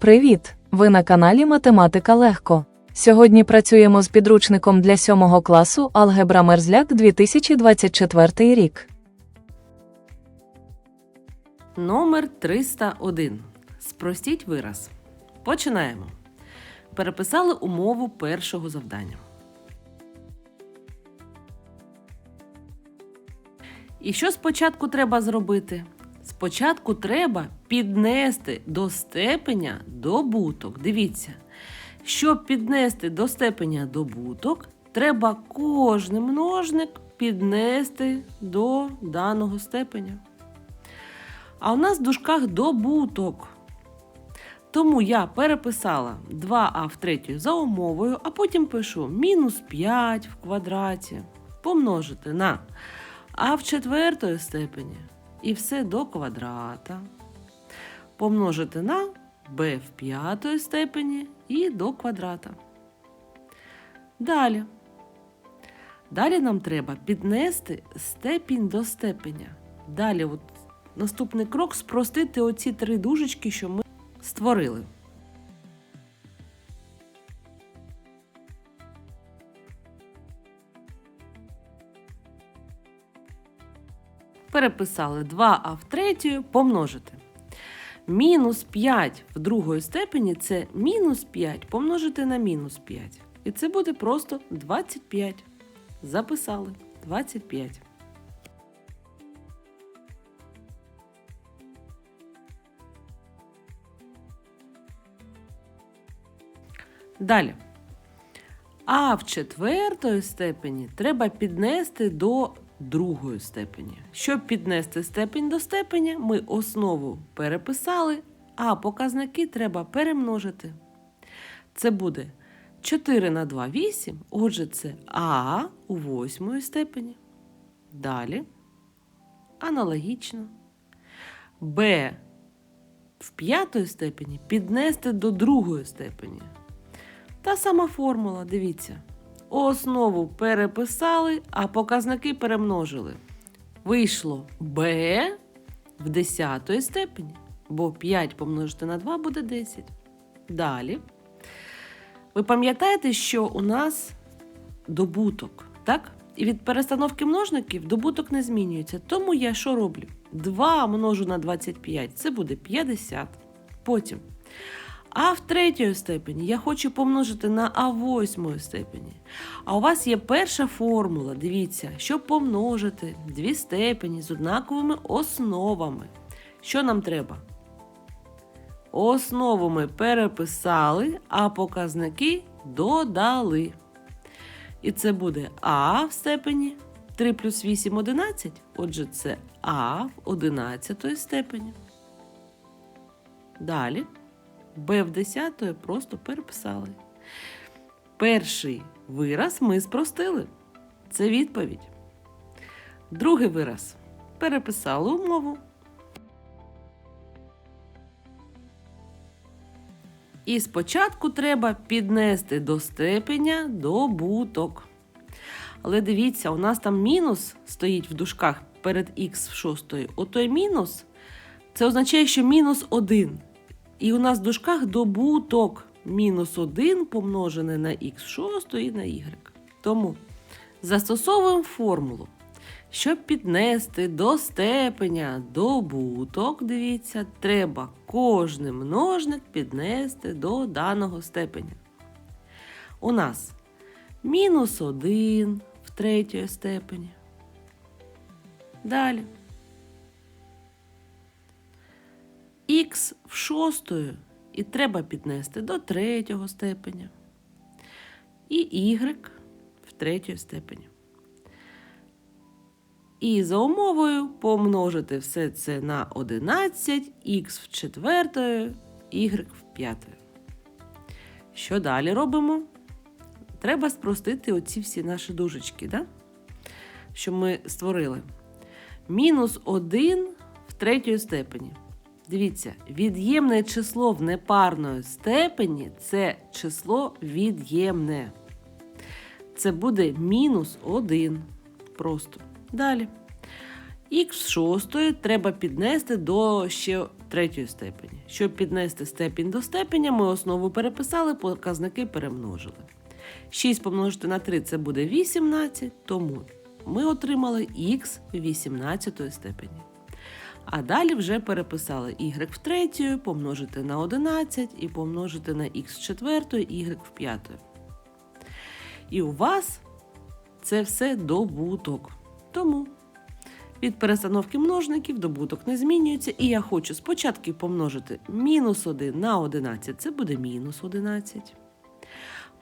Привіт! Ви на каналі Математика Легко. Сьогодні працюємо з підручником для 7 класу Алгебра Мерзляк 2024 рік. Номер 301. Спростіть вираз. Починаємо. Переписали умову першого завдання. І що спочатку треба зробити? Спочатку треба піднести до степеня добуток. Дивіться, щоб піднести до степеня добуток, треба кожний множник піднести до даного степеня. А у нас в дужках добуток. Тому я переписала 2а в третю за умовою, а потім пишу мінус 5 в квадраті помножити на а в четвертої степені і все до квадрата. Помножити на b в п'ятої степені і до квадрата. Далі. Далі нам треба піднести степінь до степеня. Далі, от наступний крок спростити оці три дужечки, що ми створили. Переписали 2а в третю помножити. Мінус 5 в другої степені це мінус 5 помножити на мінус 5. І це буде просто 25. Записали 25. Далі. А в четвертої степені треба піднести до другої степені. Щоб піднести степень до степені, ми основу переписали, а показники треба перемножити. Це буде 4 на 2 8, отже, це А у восьмої степені. Далі. Аналогічно. Б в п'ятої степені піднести до другої степені. Та сама формула, дивіться. Основу переписали, а показники перемножили. Вийшло b в 10 степені, бо 5 помножити на 2 буде 10. Далі. Ви пам'ятаєте, що у нас добуток, так? І від перестановки множників добуток не змінюється. Тому я що роблю? 2 множу на 25 це буде 50. Потім. А в третьої степені я хочу помножити на А восьмої степені. А у вас є перша формула. Дивіться, щоб помножити дві степені з однаковими основами. Що нам треба? Основу ми переписали, а показники додали. І це буде А в степені 3 плюс 8 11. Отже, це А в 11 степені. Далі. Б в 10 просто переписали. Перший вираз ми спростили. Це відповідь. Другий вираз переписали умову. І спочатку треба піднести до степеня добуток. Але дивіться, у нас там мінус стоїть в дужках перед х в шостої. Отой мінус це означає, що мінус 1. І у нас в дужках добуток мінус 1 помножене на х6 і на y. Тому застосовуємо формулу. Щоб піднести до степеня добуток, дивіться, треба кожний множник піднести до даного степеня. У нас мінус 1 в третьої степені. Далі. Х в шостої і треба піднести до третього степеня. І y в третьої степені. І за умовою помножити все це на 11, х в четвертої, y в п'ятої. Що далі робимо? Треба спростити оці всі наші дужечки, да? що ми створили. Мінус 1 в третьої степені. Дивіться, від'ємне число в непарної степені це число від'ємне. Це буде мінус 1. Просто. Далі. Х в шостої треба піднести до ще третьої степені. Щоб піднести степінь до степеня, ми основу переписали, показники перемножили. 6 помножити на 3 це буде 18, тому ми отримали х в 18 степені. А далі вже переписали y в третю, помножити на 11 і помножити на х в четвертої, y в п'ятої. І у вас це все добуток. Тому від перестановки множників добуток не змінюється. І я хочу спочатку помножити мінус 1 на 11, це буде мінус 11.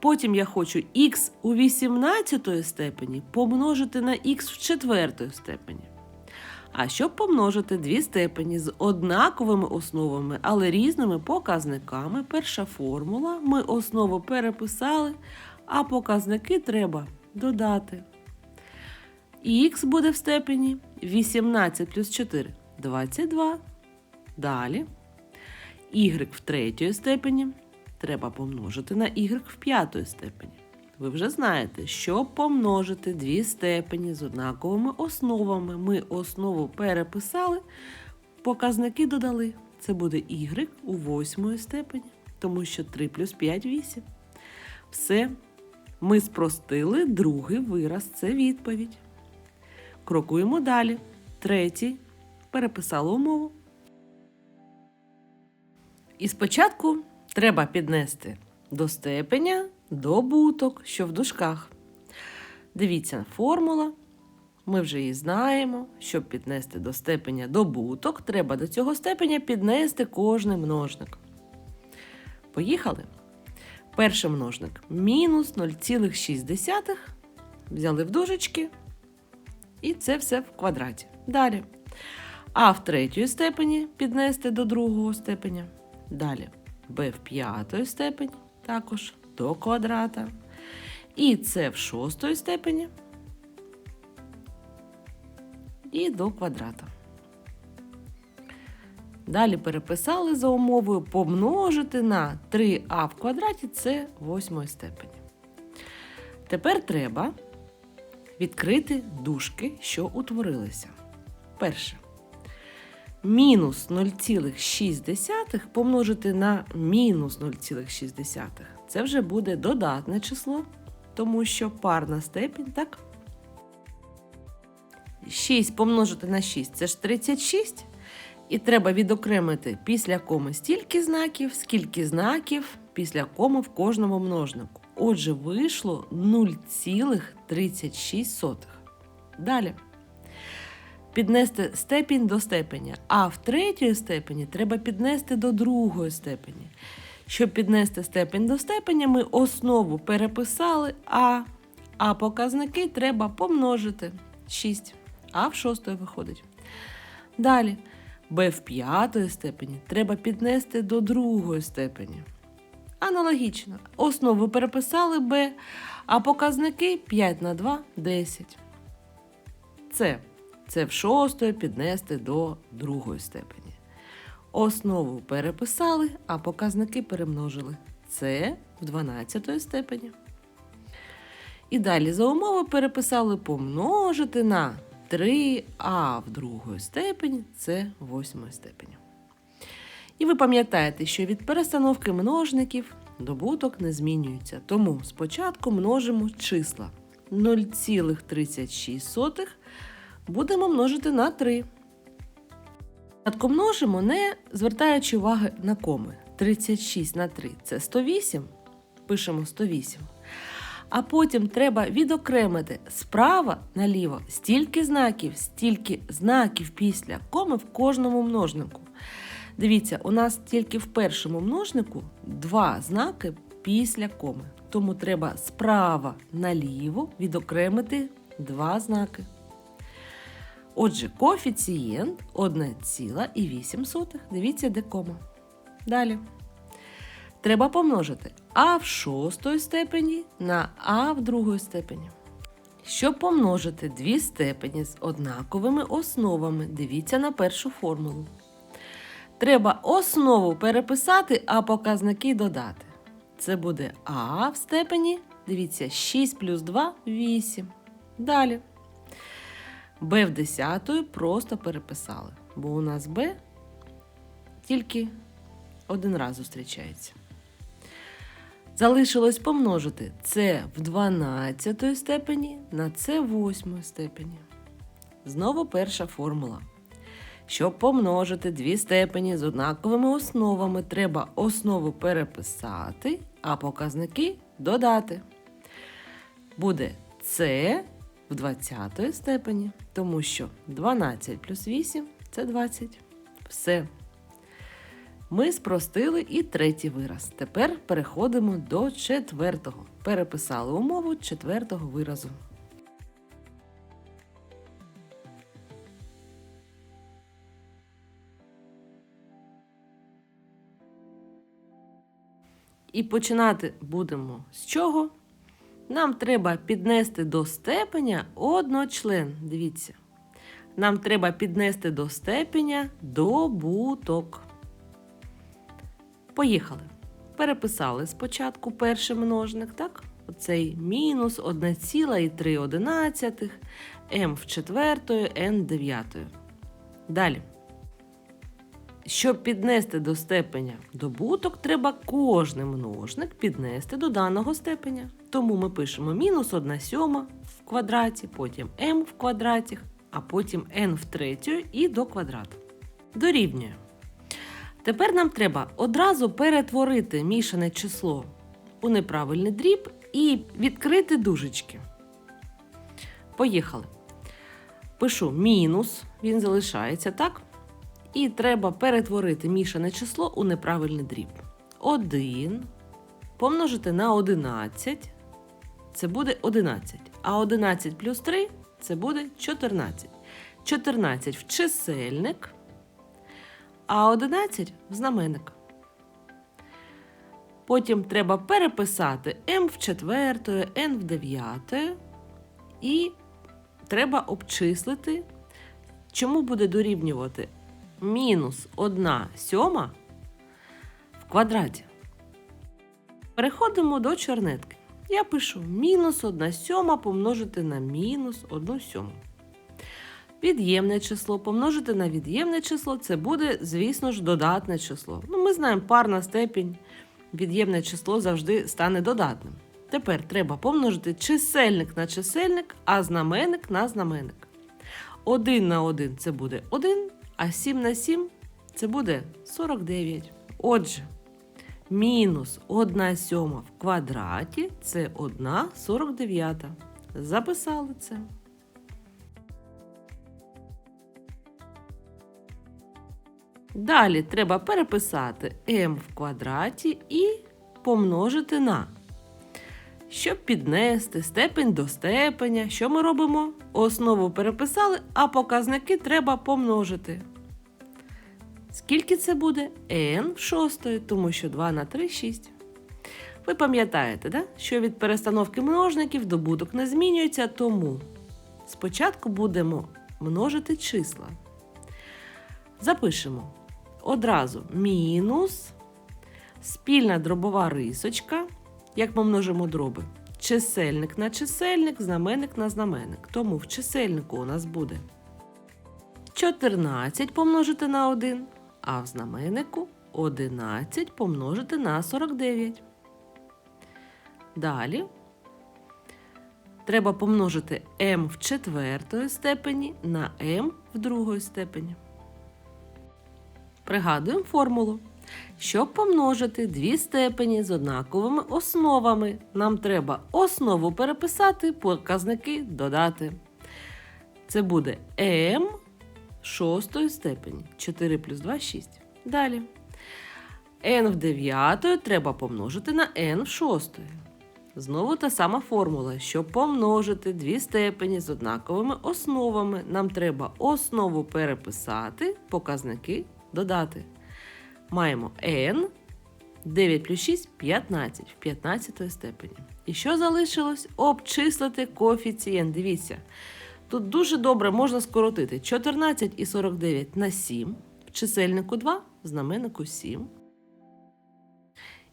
Потім я хочу х у 18 степені помножити на х в четвертої степені. А щоб помножити дві степені з однаковими основами, але різними показниками, перша формула ми основу переписали, а показники треба додати. Х буде в степені 18 плюс 4 22. Далі y в третьої степені треба помножити на y в п'ятої степені. Ви вже знаєте, щоб помножити дві степені з однаковими основами, ми основу переписали, показники додали. Це буде y у восьмої степені, тому що 3 плюс 5 – 8. Все. Ми спростили другий вираз, це відповідь. Крокуємо далі. Третій. Переписали умову. І спочатку треба піднести до степеня добуток, що в дужках. Дивіться, формула. Ми вже її знаємо. Щоб піднести до степеня добуток, треба до цього степеня піднести кожний множник. Поїхали. Перший множник мінус 0,6. Взяли в дужечки. І це все в квадраті. Далі. А в третьої степені піднести до другого степеня. Далі b в п'ятої степені також до квадрата. І це в шостої степені. І до квадрата. Далі переписали за умовою помножити на 3а в квадраті це восьмої степені. Тепер треба відкрити дужки, що утворилися. Перше. Мінус 0,6 помножити на мінус 0,6. Це вже буде додатне число, тому що парна степінь, так? 6 помножити на 6 це ж 36. І треба відокремити після коми стільки знаків, скільки знаків після коми в кожному множнику. Отже, вийшло 0,36. Далі. Піднести степінь до степеня. А в третьої степені треба піднести до другої степені. Щоб піднести степень до степеня, ми основу переписали А, а показники треба помножити 6. А в шостої виходить. Далі. Б в п'ятої степені треба піднести до другої степені. Аналогічно. Основу переписали Б, а показники 5 на 2 10. Це. Це в шостої піднести до другої степені. Основу переписали, а показники перемножили. Це в 12 степені. І далі за умови переписали помножити на 3а в другої степені це восьмої степені. І ви пам'ятаєте, що від перестановки множників добуток не змінюється. Тому спочатку множимо числа 0,36 будемо множити на 3. Спочатку множимо, не звертаючи уваги на коми. 36 на 3 це 108. Пишемо 108. А потім треба відокремити справа наліво стільки знаків, стільки знаків після коми в кожному множнику. Дивіться, у нас тільки в першому множнику два знаки після коми. Тому треба справа наліво відокремити два знаки. Отже, коефіцієнт 1,8. Дивіться, де кома. Далі. Треба помножити а в шостої степені на а в другої степені. Щоб помножити дві степені з однаковими основами, дивіться на першу формулу. Треба основу переписати, а показники додати. Це буде а в степені, дивіться, 6 плюс 2 8. Далі. B в 10 просто переписали, бо у нас b тільки один раз зустрічається. Залишилось помножити це в 12 степені на це в 8 степені. Знову перша формула. Щоб помножити дві степені з однаковими основами, треба основу переписати, а показники додати. Буде це в 20 степені, тому що 12 плюс 8 це 20. Все. Ми спростили і третій вираз. Тепер переходимо до четвертого. Переписали умову четвертого виразу. І починати будемо з чого? Нам треба піднести до степеня одночлен. Дивіться. Нам треба піднести до степеня добуток. Поїхали. Переписали спочатку перший множник, так? Оцей мінус 1,3 m в четвертої, n дев'ятої. Далі. Щоб піднести до степеня добуток, треба кожний множник піднести до даного степеня. Тому ми пишемо мінус 1 сьома в квадраті, потім m в квадраті, а потім n в третю і до квадрату. Дорівнює. Тепер нам треба одразу перетворити мішане число у неправильний дріб і відкрити дужечки. Поїхали. Пишу мінус, він залишається, так? І треба перетворити мішане число у неправильний дріб. 1 помножити на 11. Це буде 11. А 11 плюс 3 це буде 14. 14 в чисельник, а 11 в знаменник. Потім треба переписати m в четвертої, n в дев'ятої. І треба обчислити, чому буде дорівнювати мінус 1 сьома в квадраті. Переходимо до чорнетки. Я пишу мінус 1 сьома помножити на мінус 1 сьому. Від'ємне число помножити на від'ємне число це буде, звісно ж, додатне число. Ну, ми знаємо, парна степінь, від'ємне число завжди стане додатним. Тепер треба помножити чисельник на чисельник, а знаменник на знаменник. 1 на 1 це буде 1, а 7 на 7 це буде 49. Отже, мінус 1 сьома в квадраті це 1 49. Записали це. Далі треба переписати m в квадраті і помножити на. Щоб піднести степень до степеня, що ми робимо? Основу переписали, а показники треба помножити. Скільки це буде? n в шостої, тому що 2 на 3 6. Ви пам'ятаєте, да? що від перестановки множників добуток не змінюється, тому спочатку будемо множити числа. Запишемо одразу мінус спільна дробова рисочка. Як ми множимо дроби? Чисельник на чисельник, знаменник на знаменник. Тому в чисельнику у нас буде 14 помножити на 1, а в знаменнику 11 помножити на 49. Далі треба помножити m в четвертої степені на m в другої степені. Пригадуємо формулу. Щоб помножити дві степені з однаковими основами, нам треба основу переписати, показники додати. Це буде m шостої степені. 4 плюс 2 6. Далі. n в дев'ятої треба помножити на n в шостої. Знову та сама формула. Щоб помножити дві степені з однаковими основами, нам треба основу переписати, показники додати. Маємо n, 9 плюс 6 15 в 15 степені. І що залишилось? Обчислити коефіцієнт. Дивіться, тут дуже добре можна скоротити 14 і 49 на 7, в чисельнику 2, в знаменнику 7.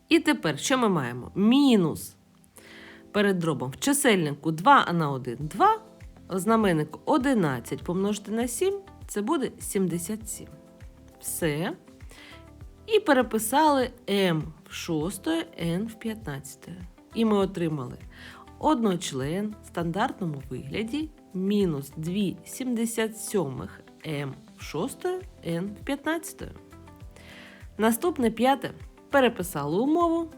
І тепер що ми маємо? Мінус перед дробом в чисельнику 2 на 1 2, в знаменнику 11 помножити на 7, це буде 77. Все. І переписали m в 6, n в 15. І ми отримали одночлен в стандартному вигляді мінус 2 77 m в 6, n в 15. Наступне п'яте. Переписали умову.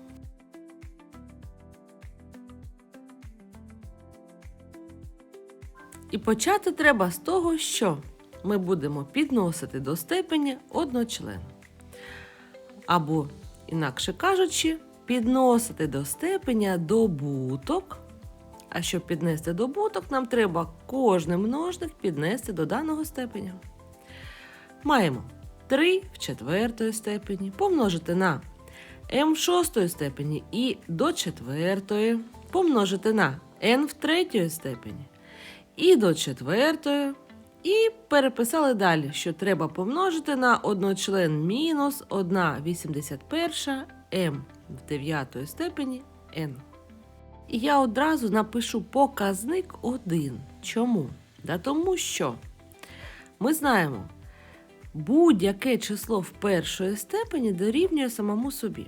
І почати треба з того, що ми будемо підносити до степені одночлен. Або, інакше кажучи, підносити до степеня добуток. А щоб піднести добуток, нам треба кожний множник піднести до даного степеня. Маємо 3 в четвертої степені помножити на m в шостої степені і до четвертої помножити на n в третьої степені і до четвертої. І переписали далі, що треба помножити на одночлен мінус 1 81 m в дев'ятої степені n. І я одразу напишу показник 1. Чому? Да тому що ми знаємо, будь-яке число в першої степені дорівнює самому собі.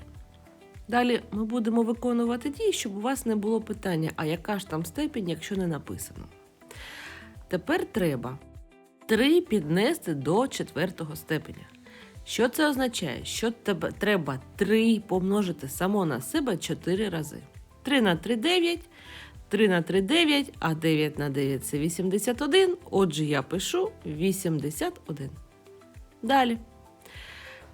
Далі ми будемо виконувати дії, щоб у вас не було питання, а яка ж там степень, якщо не написано. Тепер треба 3 піднести до четвертого степеня. Що це означає? Що тебе треба 3 помножити само на себе 4 рази. 3 на 3 9, 3 на 3 9, а 9 на 9 це 81. Отже, я пишу 81. Далі.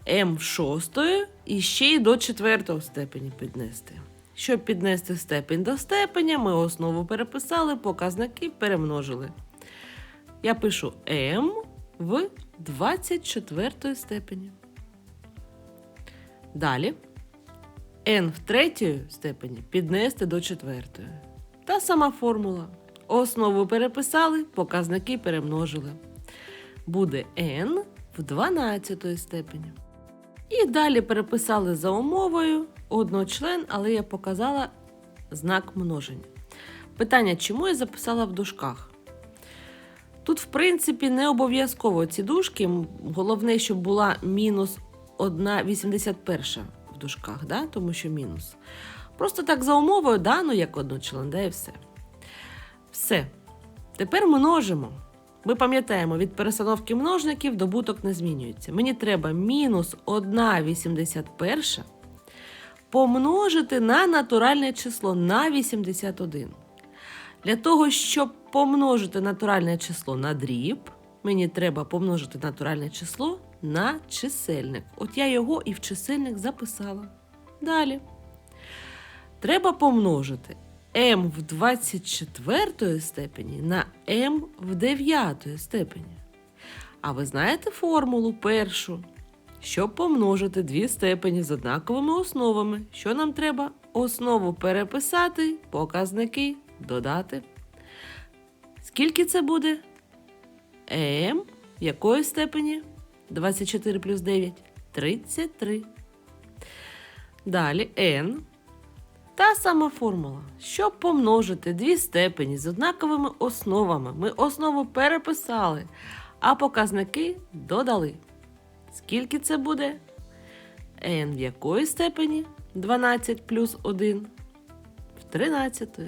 М шостої і ще й до четвертого степені піднести. Щоб піднести степень до степеня, ми основу переписали, показники перемножили. Я пишу М в 24 степені. Далі n в третьої степені піднести до четвертої. Та сама формула. Основу переписали, показники перемножили. Буде n в 12 степені. І далі переписали за умовою одночлен, але я показала знак множення. Питання, чому я записала в дужках? Тут, в принципі, не обов'язково ці дужки. Головне, щоб була мінус 1,81 в дужках, да? тому що мінус. Просто так за умовою дано як одночлен, да і все. Все. Тепер множимо. Ми пам'ятаємо, від перестановки множників добуток не змінюється. Мені треба мінус 1,81 помножити на натуральне число на 81. Для того, щоб помножити натуральне число на дріб, мені треба помножити натуральне число на чисельник. От я його і в чисельник записала. Далі. Треба помножити m в 24 степені на m в 9 степені. А ви знаєте формулу першу? Щоб помножити дві степені з однаковими основами, що нам треба? Основу переписати, показники додати. Скільки це буде? М в якої степені? 24 плюс 9 33. Далі n. Та сама формула. Щоб помножити дві степені з однаковими основами, ми основу переписали, а показники додали. Скільки це буде? n в якої степені? 12 плюс 1 в 13.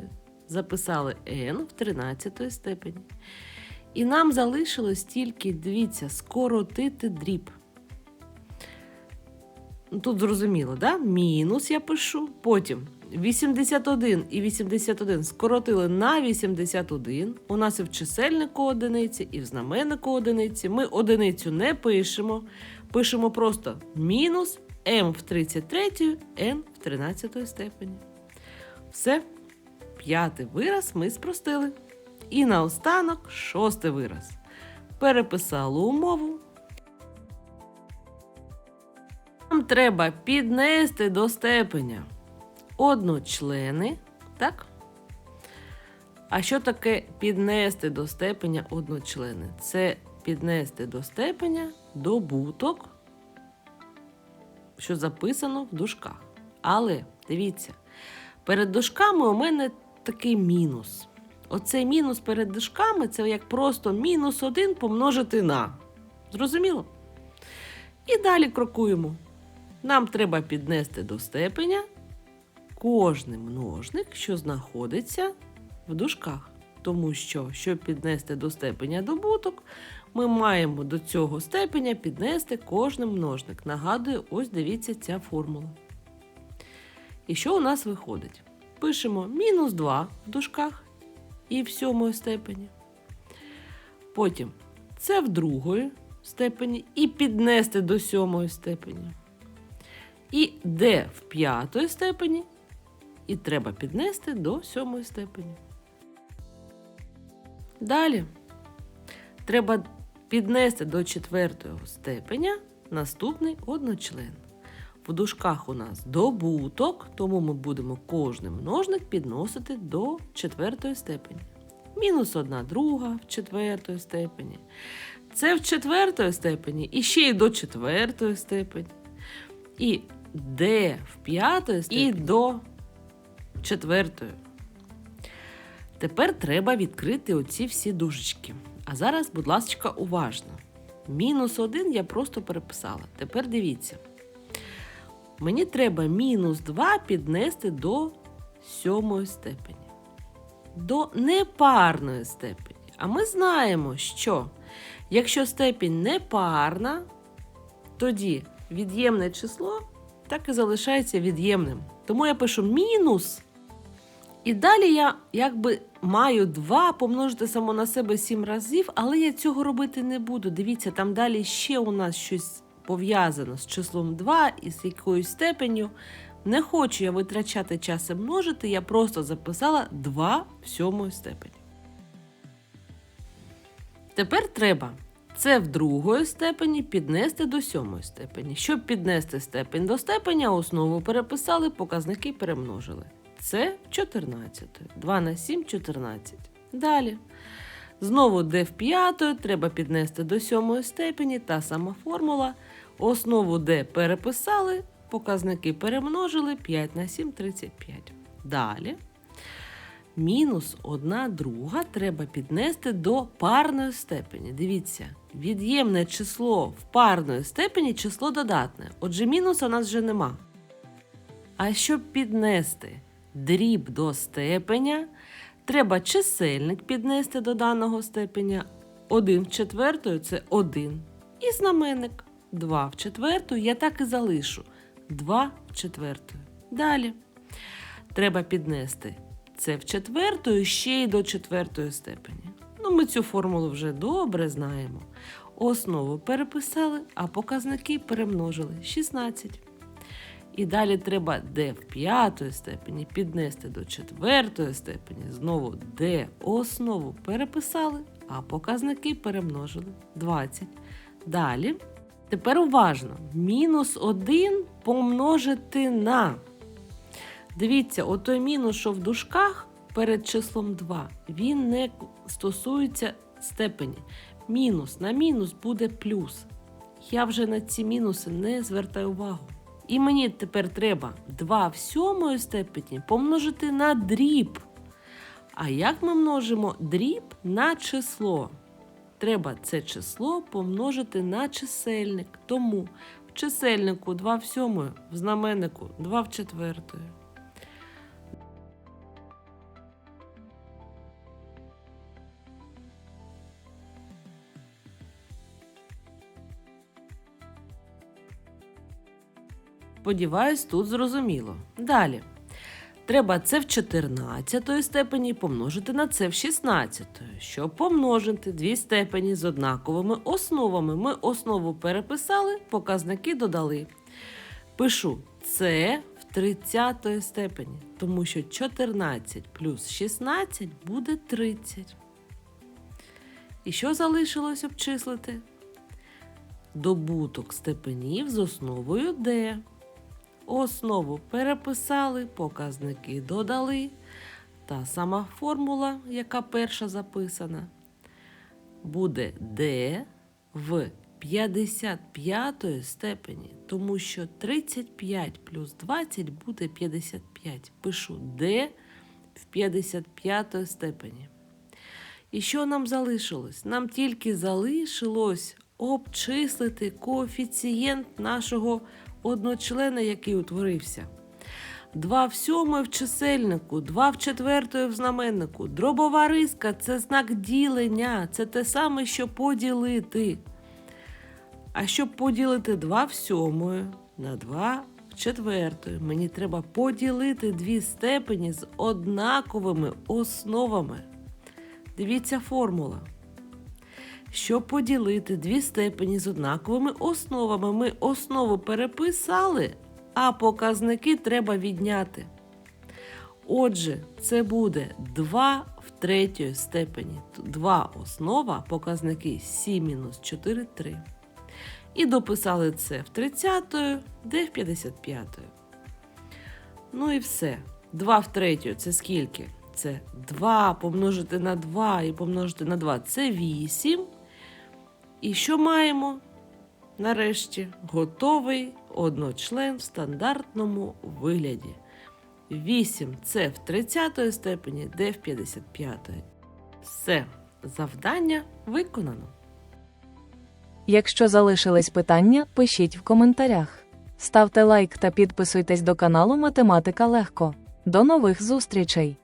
Записали n в 13 степені. І нам залишилось тільки, дивіться, скоротити дріб. Ну, Тут зрозуміло, да? Мінус я пишу. Потім 81 і 81 скоротили на 81. У нас і в чисельнику одиниці, і в знаменнику одиниці. Ми одиницю не пишемо. Пишемо просто мінус m в 33, n в 13 степені. Все. П'ятий вираз ми спростили. І наостанок шостий вираз. Переписали умову. Нам треба піднести до степеня одночлени, так? А що таке піднести до степеня одночлени? Це піднести до степеня добуток, що записано в дужках. Але дивіться, перед дужками у мене такий мінус. Оцей мінус перед дужками це як просто мінус 1 помножити на. Зрозуміло? І далі крокуємо. Нам треба піднести до степеня кожний множник, що знаходиться в дужках. Тому що, щоб піднести до степеня добуток, ми маємо до цього степеня піднести кожний множник. Нагадую, ось дивіться ця формула. І що у нас виходить? Пишемо мінус 2 в дужках і в сьомої степені. Потім це в другої степені і піднести до сьомої степені. І d в п'ятої степені, і треба піднести до сьомої степені. Далі треба піднести до четвертого степеня наступний одночлен. В дужках у нас добуток, тому ми будемо кожний множник підносити до четвертої степені. Мінус одна друга в четвертої степені. Це в четвертої степені і ще й до четвертої степені. І d в п'ятої степені і до четвертої. Тепер треба відкрити оці всі дужечки. А зараз, будь ласка, уважно. Мінус 1 я просто переписала. Тепер дивіться. Мені треба мінус 2 піднести до сьомої степені. До непарної степені. А ми знаємо, що якщо степінь непарна, тоді від'ємне число так і залишається від'ємним. Тому я пишу мінус. І далі я якби маю 2 помножити само на себе 7 разів, але я цього робити не буду. Дивіться, там далі ще у нас щось пов'язано з числом 2 і з якоюсь степенью. Не хочу я витрачати час і множити, я просто записала 2 в сьомої степені. Тепер треба це в другої степені піднести до сьомої степені. Щоб піднести степень до степеня, основу переписали, показники перемножили. Це 14. 2 на 7 14. Далі. Знову d в п'ятої треба піднести до сьомої степені, та сама формула. Основу d переписали, показники перемножили 5 на 7 35. Далі. Мінус 1 друга треба піднести до парної степені. Дивіться, від'ємне число в парної степені число додатне. Отже, мінуса у нас вже нема. А щоб піднести дріб до степеня, треба чисельник піднести до даного степеня. 1 в четвертою це 1. І знаменник 2 в четверту я так і залишу. 2 в четвертою. Далі. Треба піднести це в четвертою ще й до четвертої степені. Ну, ми цю формулу вже добре знаємо. Основу переписали, а показники перемножили 16. І далі треба d в п'ятої степені піднести до четвертої степені. Знову d основу переписали, а показники перемножили 20. Далі. Тепер уважно. Мінус 1 помножити на. Дивіться, отой мінус, що в дужках перед числом 2, він не стосується степені. Мінус на мінус буде плюс. Я вже на ці мінуси не звертаю увагу. І мені тепер треба 2 в сьомої степені помножити на дріб. А як ми множимо дріб на число? Треба це число помножити на чисельник. Тому в чисельнику 2 в сьомої, в знаменнику 2 в четвертої. Сподіваюсь, тут зрозуміло. Далі. Треба це в 14 степені помножити на це в 16. Щоб помножити дві степені з однаковими основами, ми основу переписали, показники додали. Пишу це в 30 степені, тому що 14 плюс 16 буде 30. І що залишилось обчислити? Добуток степенів з основою d. Основу переписали, показники додали. Та сама формула, яка перша записана, буде d в 55 степені, тому що 35 плюс 20 буде 55. Пишу d в 55 степені. І що нам залишилось? Нам тільки залишилось обчислити коефіцієнт нашого одночлена, який утворився. 2 в сьомої в чисельнику, 2 в четвертої в знаменнику. Дробова риска це знак ділення, це те саме, що поділити. А щоб поділити 2 в сьомої на 2 в четвертої, мені треба поділити дві степені з однаковими основами. Дивіться формула. Щоб поділити дві степені з однаковими основами, ми основу переписали, а показники треба відняти. Отже, це буде 2 в третьої степені. 2 основа, показники 7 мінус 4 3. І дописали це в 30, де в 55. Ну і все. 2 в третю це скільки? Це 2 помножити на 2 і помножити на 2 це 8. І що маємо? Нарешті готовий одночлен в стандартному вигляді. 8 це в 30 степені, де в 55. Все, завдання виконано. Якщо залишились питання, пишіть в коментарях. Ставте лайк та підписуйтесь до каналу Математика Легко. До нових зустрічей!